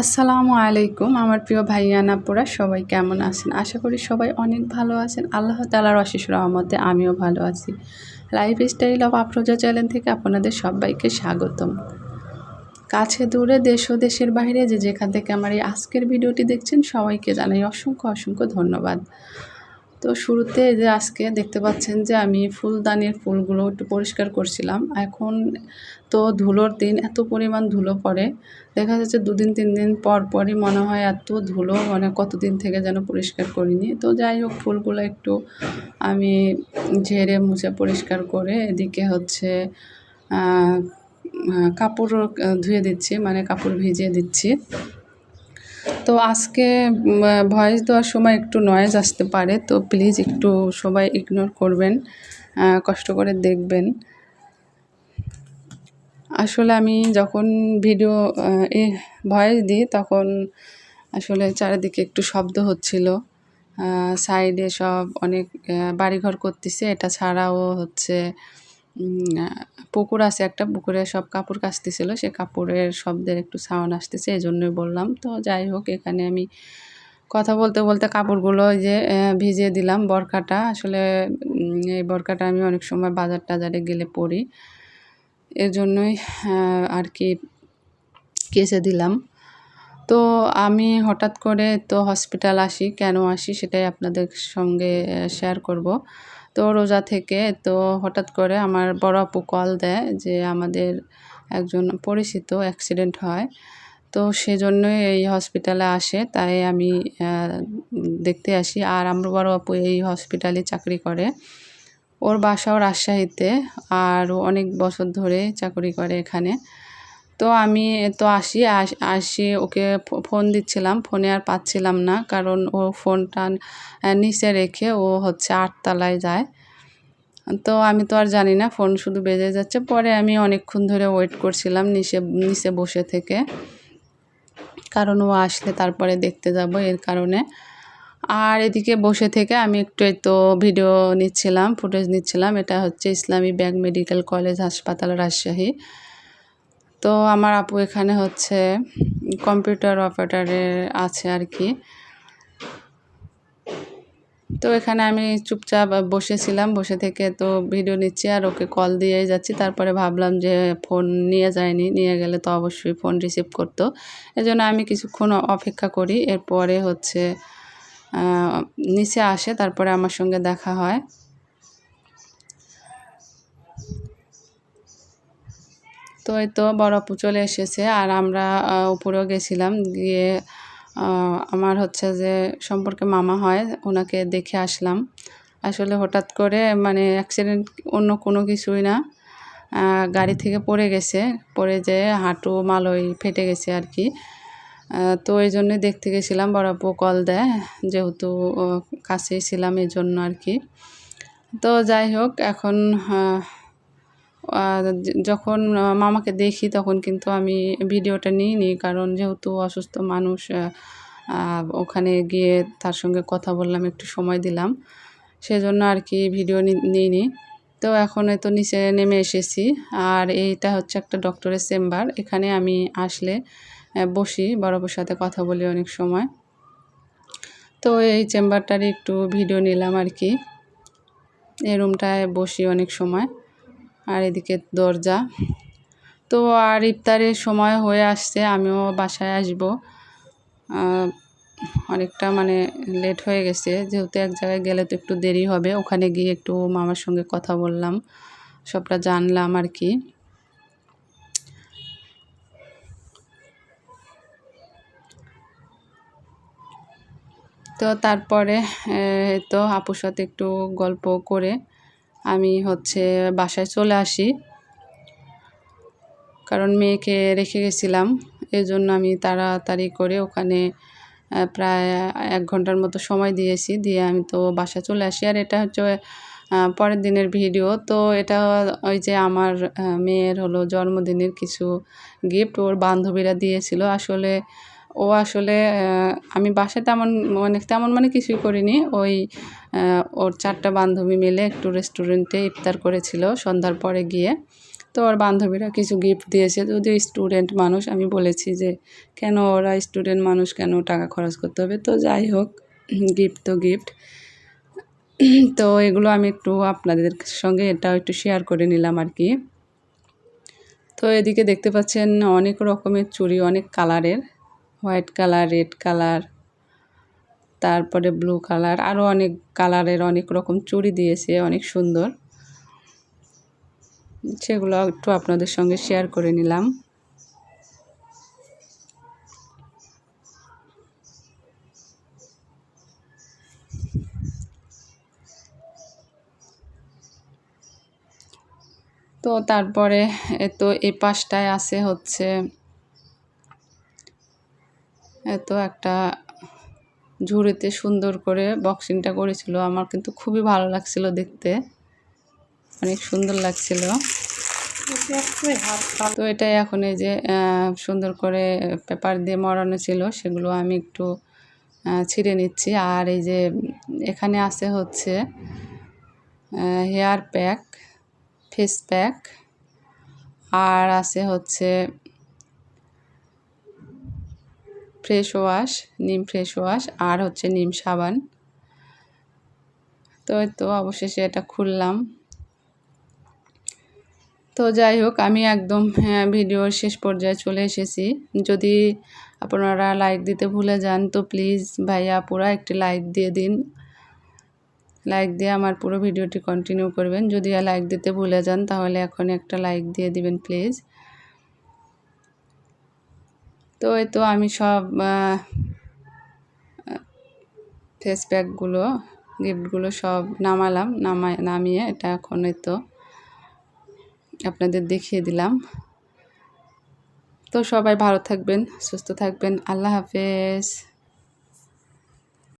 আসসালামু আলাইকুম, আমার প্রিয় ভাইয়ানা পোড়া সবাই কেমন আছেন? আশা করি সবাই অনেক ভালো আছেন। আল্লাহ তালার অশেষ রহমতে আমিও ভালো আছি। Lifestyle of Afroza channel থেকে আপনাদের সবাইকে স্বাগতম। কাছে দূরে দেশ ও দেশের বাইরে যে যেখান থেকে আমার এই আজকের ভিডিওটি দেখছেন, সবাইকে জানাই অসংখ্য অসংখ্য ধন্যবাদ। তো শুরুতে যে আজকে দেখতে পাচ্ছেন যে আমি ফুলদানির ফুলগুলো একটু পরিষ্কার করছিলাম। এখন তো ধুলোর দিন এত পরিমাণ ধুলো পড়ে। দেখা যাচ্ছে দুদিন, তিন দিন পর পরই মনে হয় এত ধুলো মানে কতদিন থেকে যেন পরিষ্কার করিনি। তো যাই হোক, ফুলগুলো একটু আমি ঝেড়ে, মুছে পরিষ্কার করে এদিকে হচ্ছে কাপড় ধুয়ে দিচ্ছি মানে কাপড় ভিজিয়ে দিচ্ছি। তো আজকে ভয়েস দেওয়ার সময় একটু নয়েজ আসতে পারে, তো প্লিজ একটু সবাই ইগনোর করবেন কষ্ট করে দেখবেন। আসলে আমি যখন ভিডিও এ ভয়েস দিই, তখন আসলে চারিদিকে একটু শব্দ হচ্ছিল। সাইডে সব অনেক বাড়িঘর করতেছে, এটা ছাড়াও হচ্ছে পুকুর আছে একটা, পুকুরে সব কাপড় কাচতেছিল, সে কাপড়ের শব্দের একটু সাউন্ড আসতেছে এই জন্যই বললাম। তো যাই হোক, এখানে আমি কথা বলতে বলতে কাপড়গুলো যে ভিজিয়ে দিলাম বরকাটা। আসলে এই বরকাটা আমি অনেক সময় বাজার টাজারে গেলে পরি। এর জন্যই আর কি কেচে দিলাম। তো আমি হঠাৎ করে তো হসপিটাল আসি, কেন আসি সেটাই আপনাদের সঙ্গে শেয়ার করব। তো রোজা থেকে তো হঠাৎ করে আমার বড় আপু কল দেয় যে আমাদের একজন পরিচিত অ্যাক্সিডেন্ট হয়। তো সেজন্যই এই হসপিটালে আসে, তাই আমি দেখতে আসি। আর আমার বড় আপু এই হসপিটালে চাকরি করে। ওর বাসাও রাজশাহীতে, আর অনেক বছর ধরে চাকরি করে এখানে। তো আমি, তো আসি আসি ওকে ফোন দিচ্ছিলাম। ফোনে আর পাচ্ছিলাম না, কারণ ও ফোনটা নিচে রেখে ও হচ্ছে আটতলায় যায়। তো আমি তো আর জানি না, ফোন শুধু বেজে যাচ্ছে। পরে আমি অনেকক্ষণ ধরে ওয়েট করছিলাম নিচে নিচে বসে থেকে। কারণ ও আসলে তারপরে দেখতে যাব এর কারণে। আর এদিকে বসে থেকে আমি একটু তো ভিডিও নিচ্ছিলাম, ফুটেজ নিচ্ছিলাম। এটা হচ্ছে ইসলামী ব্যাগ মেডিকেল কলেজ হাসপাতাল রাজশাহী। তো আমার আপু এখানে হচ্ছে কম্পিউটার অপারেটারে আছে আর কি। তো এখানে আমি চুপচাপ বসেছিলাম, বসে থেকে তো ভিডিও নিচ্ছি আর ওকে কল দিয়েই যাচ্ছি। তারপরে ভাবলাম যে ফোন নিয়ে যায়নি, নিয়ে গেলে তো অবশ্যই ফোন রিসিভ করতো। এজন্য আমি কিছুক্ষণ অপেক্ষা করি, এরপরে হচ্ছে নিচে আসে, তারপরে আমার সঙ্গে দেখা হয়। তো এই তো বড় আপু চলে এসেছে আর আমরা উপরেও গেছিলাম। গিয়ে আমার হচ্ছে যে সম্পর্কে মামা হয়, ওনাকে দেখে আসলাম। আসলে হঠাৎ করে মানে অ্যাক্সিডেন্ট অন্য কোনো কিছুই না গাড়ি থেকে পড়ে গেছে। পড়ে যেয়ে হাঁটু মালই ফেটে গেছে আর কি। তো এই জন্যই দেখতে গেছিলাম, বড় আপু কল দেয়। যেহেতু কাছেই ছিলাম এই জন্য আর কি। তো যাই হোক, এখন যখন মামাকে দেখি তখন কিন্তু আমি ভিডিওটা নিইনি কারণ যেহেতু অসুস্থ মানুষ ওখানে গিয়ে তার সঙ্গে কথা বললাম, একটু সময় দিলাম। সেজন্য আর কি ভিডিও নিইনি তো এখন তো নিচে নেমে এসেছি। আর এইটা হচ্ছে একটা ডক্টরের চেম্বার এখানে আমি আসলে বসি বড় সাথে কথা বলি অনেক সময়। তো এই চেম্বারটার একটু ভিডিও নিলাম আর কি। এই রুমটায় বসি অনেক সময়। আর এদিকে দরজা। তো আর ইফতারের সময় হয়ে আসছে, আমিও বাসায় আসব। অনেকটা মানে লেট হয়ে গেছে, যেহেতু এক জায়গায় গেলে তো একটু দেরি হবে। ওখানে গিয়ে একটু মামার সঙ্গে কথা বললাম, সবটা জানলাম আর কি। তো তারপরে তো আপুর সাথে একটু গল্প করে আমি হচ্ছে বাসায় চলে আসি। কারণ মেয়েকে রেখে গেছিলাম এই জন্য আমি তাড়াতাড়ি করে ওখানে প্রায় এক ঘণ্টার মতো সময় দিয়েছি, দিয়ে আমি তো বাসায় চলে আসি। আর এটা হচ্ছে পরের দিনের ভিডিও। তো এটা ওই যে আমার মেয়ের হলো জন্মদিনের কিছু গিফট ওর বান্ধবীরা দিয়েছিল। আসলে ও আসলে আমি বাসায় তেমন মানে তেমন মানে কিছুই করিনি। ওই ওর চারটা বান্ধবী মিলে একটু রেস্টুরেন্টে ইফতার করেছিল সন্ধ্যার পরে গিয়ে। তো ওর বান্ধবীরা কিছু গিফট দিয়েছে। যদিও স্টুডেন্ট মানুষ, আমি বলেছি যে কেন ওরা স্টুডেন্ট মানুষ, কেন টাকা খরচ করতে হবে? তো যাই হোক গিফট তো গিফট তো এগুলো আমি একটু আপনাদের সঙ্গে এটাও একটু শেয়ার করে নিলাম আর কি। তো এদিকে দেখতে পাচ্ছেন অনেক রকমের চুড়ি, অনেক কালারের হোয়াইট কালার, রেড কালার, তারপরে ব্লু কালার আরও অনেক কালারের অনেক রকম চুড়ি দিয়েছে, অনেক সুন্দর। সেগুলো একটু আপনাদের সঙ্গে শেয়ার করে নিলাম। তো তারপরে তো এই পাশটায় আছে হচ্ছে এত একটা ঝুড়িতে সুন্দর করে বক্সিংটা করেছিল। আমার কিন্তু খুবই ভালো লাগছিল দেখতে। অনেক সুন্দর লাগছিল। তো এটা এখন এই যে সুন্দর করে পেপার দিয়ে মরানো ছিল, সেগুলো আমি একটু ছিঁড়ে নিচ্ছি। আর এই যে, এখানে আছে হচ্ছে হেয়ার প্যাক ফেস প্যাক আর আছে হচ্ছে ফ্রেশ ওয়াশ নিম ফ্রেশ ওয়াশ আর হচ্ছে নিম সাবান। তো তো অবশেষে এটা খুললাম। তো যাই হোক আমি একদম হ্যাঁ, ভিডিওর শেষ পর্যায়ে চলে এসেছি। যদি আপনারা লাইক দিতে ভুলে যান তো প্লিজ ভাইয়া পুরা একটি লাইক দিয়ে দিন। লাইক দিয়ে আমার পুরো ভিডিওটি কন্টিনিউ করবেন। যদি লাইক দিতে ভুলে যান তাহলে এখন একটা লাইক দিয়ে দিবেন প্লিজ। তো এই তো আমি সব ফেস প্যাকগুলো গিফটগুলো সব নামালাম নামায় নামিয়ে এটা এখন তো আপনাদের দেখিয়ে দিলাম। তো সবাই ভালো থাকবেন, সুস্থ থাকবেন, আল্লাহ হাফেজ।